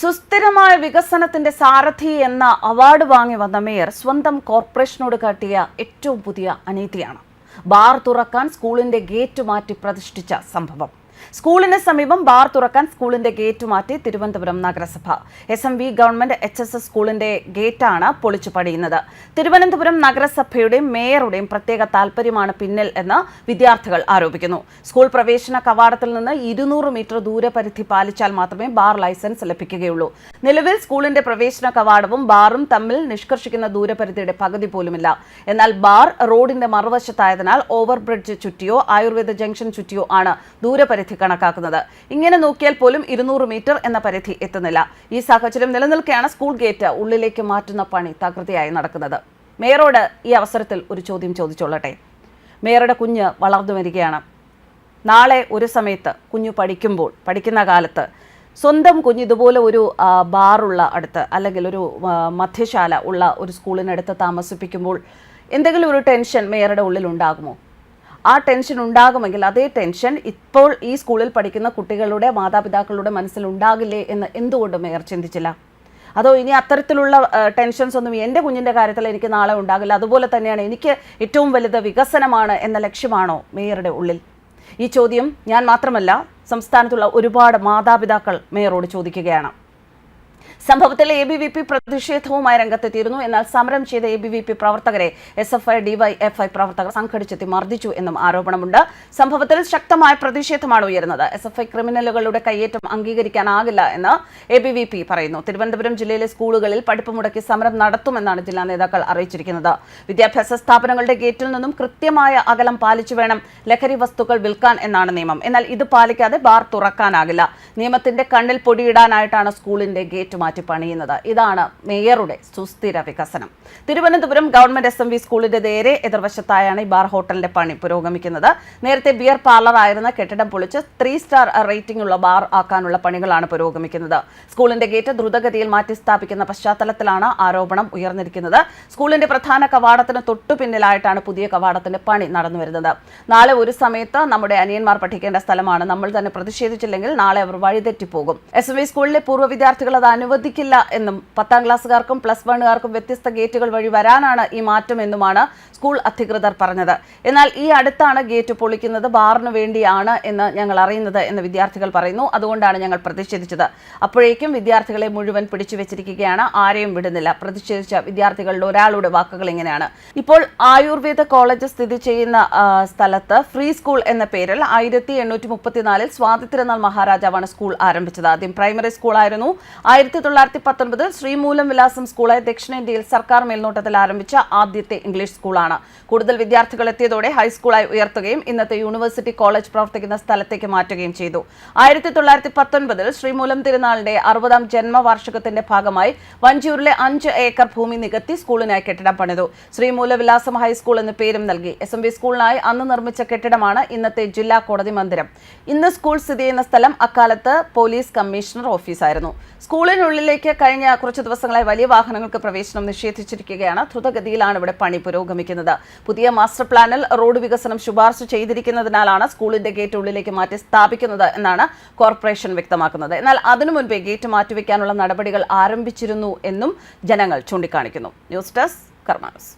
സുസ്ഥിരമായ വികസനത്തിന്റെ സാരഥി എന്ന അവാർഡ് വാങ്ങി വന്ന മേയർ സ്വന്തം കോർപ്പറേഷനോട് കാട്ടിയ ഏറ്റവും പുതിയ അനീതിയാണ്. ബാർ തുറക്കാൻ സ്കൂളിന്റെ ഗേറ്റ് മാറ്റി പ്രതിഷ്ഠിച്ച സംഭവം. സ്കൂളിന് സമീപം ബാർ തുറക്കാൻ സ്കൂളിന്റെ ഗേറ്റ് മാറ്റി തിരുവനന്തപുരം നഗരസഭ. S M V government H S S സ്കൂളിന്റെ ഗേറ്റാണ് പൊളിച്ചു പണിയുന്നത്. തിരുവനന്തപുരം നഗരസഭയുടെയും മേയറുടെയും പ്രത്യേക താൽപര്യമാണ് പിന്നിൽ എന്ന് വിദ്യാർത്ഥികൾ ആരോപിക്കുന്നു. സ്കൂൾ പ്രവേശന കവാടത്തിൽ നിന്ന് ഇരുന്നൂറ് മീറ്റർ ദൂരപരിധി പാലിച്ചാൽ മാത്രമേ ബാർ ലൈസൻസ് ലഭിക്കുകയുള്ളൂ. നിലവിൽ സ്കൂളിന്റെ പ്രവേശന കവാടവും ബാറും തമ്മിൽ നിഷ്കർഷിക്കുന്ന ദൂരപരിധിയുടെ പകുതി പോലുമില്ല. എന്നാൽ ബാർ റോഡിന്റെ മറുവശത്തായതിനാൽ ഓവർബ്രിഡ്ജ് ചുറ്റിയോ ആയുർവേദ ജംഗ്ഷൻ ചുറ്റിയോ ആണ് ദൂരപരിധി കണക്കാക്കുന്നത്. ഇങ്ങനെ നോക്കിയാൽ പോലും ഇരുന്നൂറ് മീറ്റർ എന്ന പരിധി എത്തുന്നില്ല. ഈ സാഹചര്യം നിലനിൽക്കെയാണ് സ്കൂൾ ഗേറ്റ് ഉള്ളിലേക്ക് മാറ്റുന്ന പണി തകൃതിയായി നടക്കുന്നത്. മേയറോട് ഈ അവസരത്തിൽ ഒരു ചോദ്യം ചോദിച്ചോളട്ടെ. മേയറുടെ കുഞ്ഞ് വളർന്നു വരികയാണ്. നാളെ ഒരു സമയത്ത് കുഞ്ഞു പഠിക്കുമ്പോൾ പഠിക്കുന്ന കാലത്ത് സ്വന്തം കുഞ്ഞ് ഇതുപോലെ ഒരു ബാറുള്ള അടുത്ത് അല്ലെങ്കിൽ ഒരു മധ്യശാല ഉള്ള ഒരു സ്കൂളിനടുത്ത് താമസിപ്പിക്കുമ്പോൾ എന്തെങ്കിലും ഒരു ടെൻഷൻ മേയറുടെ ഉള്ളിൽ ഉണ്ടാകുമോ ആ ടെൻഷൻ ഉണ്ടാകുമെങ്കിൽ അതേ ടെൻഷൻ ഇപ്പോൾ ഈ സ്കൂളിൽ പഠിക്കുന്ന കുട്ടികളുടെ മാതാപിതാക്കളുടെ മനസ്സിൽ ഉണ്ടാകില്ലേ എന്ന് എന്തുകൊണ്ട് മേയർ ചിന്തിച്ചില്ല? അതോ ഇനി അത്തരത്തിലുള്ള ടെൻഷൻസ് ഒന്നും എന്റെ കുഞ്ഞിന്റെ കാര്യത്തിൽ എനിക്ക് നാളെ ഉണ്ടാകില്ല. അതുപോലെ തന്നെയാണ് എനിക്ക് ഏറ്റവും വലുത് വികസനമാണ് എന്ന ലക്ഷ്യമാണോ മേയറുടെ ഉള്ളിൽ? ഈ ചോദ്യം ഞാൻ മാത്രമല്ല സംസ്ഥാനത്തുള്ള ഒരുപാട് മാതാപിതാക്കൾ മേയറോട് ചോദിക്കുകയാണ്. സംഭവത്തിൽ എ ബി വി പി പ്രതിഷേധവുമായി രംഗത്തെത്തിയിരുന്നു. എന്നാൽ സമരം ചെയ്ത എ ബി വി പി പ്രവർത്തകരെ എസ് എഫ് ഐ ഡിവൈഎഫ്ഐ പ്രവർത്തകർ സംഘടിച്ചെത്തി മർദ്ദിച്ചു എന്നും ആരോപണമുണ്ട്. സംഭവത്തിൽ ശക്തമായ പ്രതിഷേധമാണ് ഉയരുന്നത്. എസ് എഫ് ഐ ക്രിമിനലുകളുടെ കയ്യേറ്റം അംഗീകരിക്കാനാകില്ല എന്ന് എ ബി വി പി പറയുന്നു. തിരുവനന്തപുരം ജില്ലയിലെ സ്കൂളുകളിൽ പഠിപ്പ് മുടക്കി സമരം നടത്തുമെന്നാണ് ജില്ലാ നേതാക്കൾ അറിയിച്ചിരിക്കുന്നത്. വിദ്യാഭ്യാസ സ്ഥാപനങ്ങളുടെ ഗേറ്റിൽ നിന്നും കൃത്യമായ അകലം പാലിച്ചു വേണം ലഹരി വസ്തുക്കൾ വിൽക്കാൻ എന്നാണ് നിയമം. എന്നാൽ ഇത് പാലിക്കാതെ ബാർ തുറക്കാനാകില്ല. നിയമത്തിന്റെ കണ്ണിൽ പൊടിയിടാനായിട്ടാണ് സ്കൂളിന്റെ ഗേറ്റ് മാറ്റി പണിയുന്നത്. ഇതാണ് മേയറുടെ സുസ്ഥിര വികസനം. Thiruvananthapuram government S M V സ്കൂളിന്റെ നേരെ എതിർവശത്തായാണ് ഈ ബാർ ഹോട്ടലിന്റെ പണി പുരോഗമിക്കുന്നത്. നേരത്തെ ബിയർ പാർലർ ആയിരുന്ന കെട്ടിടം പൊളിച്ച് ത്രീ സ്റ്റാർ റേറ്റിംഗ് ഉള്ള ബാർ ആക്കാനുള്ള പണികളാണ് പുരോഗമിക്കുന്നത്. സ്കൂളിന്റെ ഗേറ്റ് ദ്രുതഗതിയിൽ മാറ്റി സ്ഥാപിക്കുന്ന പശ്ചാത്തലത്തിലാണ് ആരോപണം ഉയർന്നിരിക്കുന്നത്. സ്കൂളിന്റെ പ്രധാന കവാടത്തിന് തൊട്ടു പിന്നിലായിട്ടാണ് പുതിയ കവാടത്തിന്റെ പണി നടന്നു വരുന്നത് നാളെ ഒരു സമയത്ത് നമ്മുടെ അനിയന്മാർ പഠിക്കേണ്ട സ്ഥലമാണ്. നമ്മൾ തന്നെ പ്രതിഷേധിച്ചില്ലെങ്കിൽ നാളെ അവർ വഴിതെറ്റിപ്പോകും. എസ് എം വി സ്കൂളിലെ പൂർവ വിദ്യാർത്ഥികൾ അത് അനുവദിക്കില്ല എന്നും പത്താം ക്ലാസ്സുകാർക്കും പ്ലസ് വണ്ണുകാർക്കും വ്യത്യസ്ത ഗേറ്റുകൾ വഴി വരാനാണ് ഈ മാറ്റം എന്നുമാണ് സ്കൂൾ അധികൃതർ പറഞ്ഞത്. എന്നാൽ ഈ അടുത്താണ് ഗേറ്റ് പൊളിക്കുന്നത് ബാറിന് വേണ്ടിയാണ് എന്ന് ഞങ്ങൾ അറിയുന്നത് എന്ന് വിദ്യാർത്ഥികൾ പറയുന്നു. അതുകൊണ്ടാണ് ഞങ്ങൾ പ്രതിഷേധിച്ചത്. അപ്പോഴേക്കും വിദ്യാർത്ഥികളെ മുഴുവൻ പിടിച്ചു വെച്ചിരിക്കുകയാണ്. ആരെയും വിടുന്നില്ല. പ്രതിഷേധിച്ച വിദ്യാർത്ഥികളുടെ ഒരാളുടെ വാക്കുകൾ ഇങ്ങനെയാണ്. ഇപ്പോൾ ആയുർവേദ കോളേജ് സ്ഥിതി ചെയ്യുന്ന സ്ഥലത്ത് ഫ്രീ സ്കൂൾ എന്ന പേരിൽ ആയിരത്തി എണ്ണൂറ്റി മുപ്പത്തിനാലിൽ സ്വാതന്ത്ര്യനാൾ മഹാരാജാവാണ് സ്കൂൾ ആരംഭിച്ചത്. ആദ്യം പ്രൈമറി സ്കൂളായിരുന്നു. ആയിരത്തി തൊള്ളായിരത്തി പത്തൊൻപതിൽ ശ്രീമൂലം വിലാസം സ്കൂളായ ദക്ഷിണേന്ത്യയിൽ സർക്കാർ മേൽനോട്ടത്തിൽ ആരംഭിച്ച ആദ്യത്തെ ഇംഗ്ലീഷ് സ്കൂളാണ്. കൂടുതൽ വിദ്യാർത്ഥികൾ എത്തിയതോടെ ഹൈസ്കൂളായി ഉയർത്തുകയും ഇന്നത്തെ യൂണിവേഴ്സിറ്റി കോളേജ് പ്രവർത്തിക്കുന്ന സ്ഥലത്തേക്ക് മാറ്റുകയും ചെയ്തു. ആയിരത്തി തൊള്ളായിരത്തി പത്തൊൻപതിൽ ശ്രീമൂലം തിരുനാളിന്റെ അറുപതാം ജന്മവാർഷികത്തിന്റെ ഭാഗമായി വഞ്ചിയൂരിലെ അഞ്ച് ഏക്കർ ഭൂമി നികത്തി സ്കൂളിനായി കെട്ടിടം പണിതു. ശ്രീമൂല വിലാസം ഹൈസ്കൂൾ എന്ന് പേരും നൽകി. എസ് എം ബി സ്കൂളിനായി അന്ന് നിർമ്മിച്ച കെട്ടിടമാണ് ഇന്നത്തെ ജില്ലാ കോടതി മന്ദിരം. ഇന്ന് സ്കൂൾ സ്ഥിതി ചെയ്യുന്ന സ്ഥലം അക്കാലത്ത് പോലീസ് കമ്മീഷണർ ഓഫീസായിരുന്നു. സ്കൂളിനുള്ളിലേക്ക് കഴിഞ്ഞ കുറച്ച് ദിവസങ്ങളായി വലിയ വാഹനങ്ങൾക്ക് പ്രവേശനം നിഷേധിച്ചിരിക്കുകയാണ്. ദ്രുതഗതിയിലാണ് ഇവിടെ പണി പുരോഗമിക്കുന്നത്. പുതിയ മാസ്റ്റർ പ്ലാനിൽ റോഡ് വികസനം ശുപാർശ ചെയ്തിരിക്കുന്നതിനാലാണ് സ്കൂളിന്റെ ഗേറ്റ് ഉള്ളിലേക്ക് മാറ്റി സ്ഥാപിക്കുന്നത് എന്നാണ് കോർപ്പറേഷൻ വ്യക്തമാക്കുന്നത്. എന്നാൽ അതിനു മുൻപേ ഗേറ്റ് മാറ്റിവെക്കാനുള്ള നടപടികൾ ആരംഭിച്ചിരുന്നു എന്നും ജനങ്ങൾ ചൂണ്ടിക്കാണിക്കുന്നു. News desk കർമാനസ്.